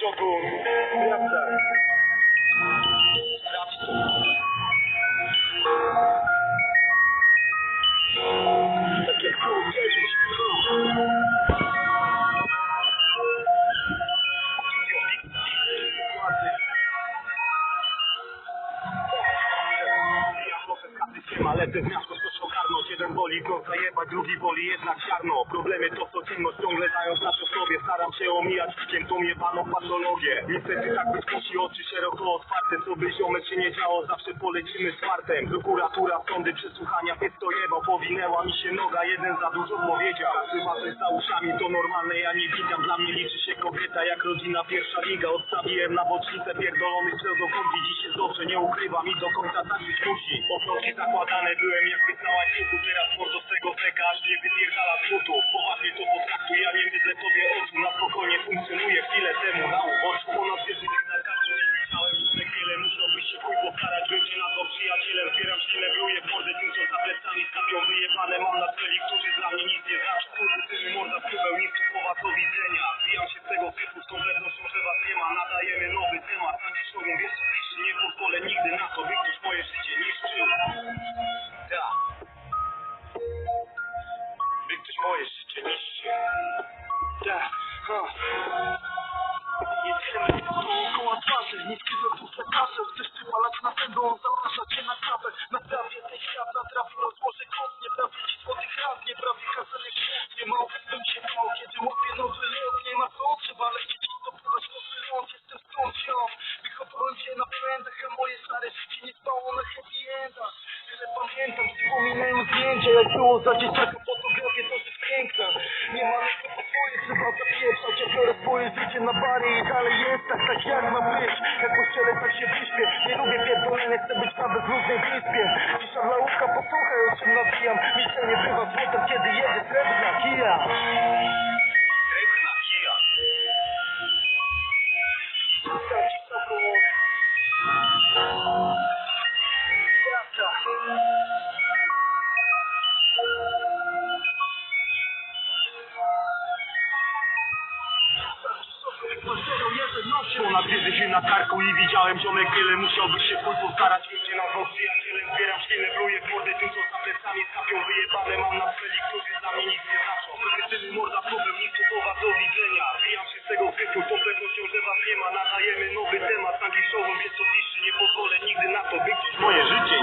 Szogun, sprawdzaj. Sprawdź to. Tak jak było kiedyś. Ja proszę każdy się ma, lecę w miasto, coś ogarnąć Jeden woli go zajebać, drugi woli jednak ziarno Problemy to co ciemność ciągle dają znać o sobie Staram się omijać świętą jebaną patologię Niestety tak być musi, oczy szeroko otwarte Co by ziomek się nie działo, zawsze polecimy z fartem. Prokuratura, sądy, przesłuchania, jest jebał Powinęła mi się noga, jeden za dużo powiedział. Chyba coś za uszami, to normalne, ja nie widziam Dla mnie liczy się kobieta jak rodzina pierwsza liga. Odstawiłem na bocznicę pierdolony pseudokąt Widzi się dobrze, nie ukrywam i do końca tak być musi Okroki zakładane byłem jakby na łańcuchu Teraz mordo z tego teka, aż mnie wypierdala z butów wyjebane, mam na celi, którzy dla mnie nic nie znaczą Kurwy syny morda wpływę, nic słowa do widzenia. Zbijam się z tego syfu kąt Nie ma bym się bał, kiedy łapię nowy lot Nie ma co, trzeba lecieć i dopływać nowy ląd Jestem stąd ziom, wychowałem się na błędach A moje stare życie nie spało na happy endach Tyle pamiętam, wspominają zdjęcia Jak było za dzieciaka, fotografie to rzecz piękna Nie ma lekko po swoje, trzeba zapieprzać Ja biorę swoje życie na bary i dalej jest tak, tak jak ma być Jak po ściele, tak się wyśpię Nie lubię pierdolenia, chcę być na bezludnej wyspie Łóżka, posłuchaj o czym nawijam Milczenie bywa złotem, kiedy jedzie srebrna kija Ponad się na karku i widziałem ziomek wiele Musiałbyś się chuj postarać, miejcie na dwóch przyjacielem Zbieram ślinę, pluję w mordę tym co za plecami Skapią. Wyjebane, mam na celi, którzy dla mnie nic nie znaczą. Syny morda próbem, nic słowa do widzenia. Wijam się z tego z tą pewnością, że was nie ma. Nadajemy nowy temat, na dziś jest to niższy Nie pozwolę nigdy na to, by moje życie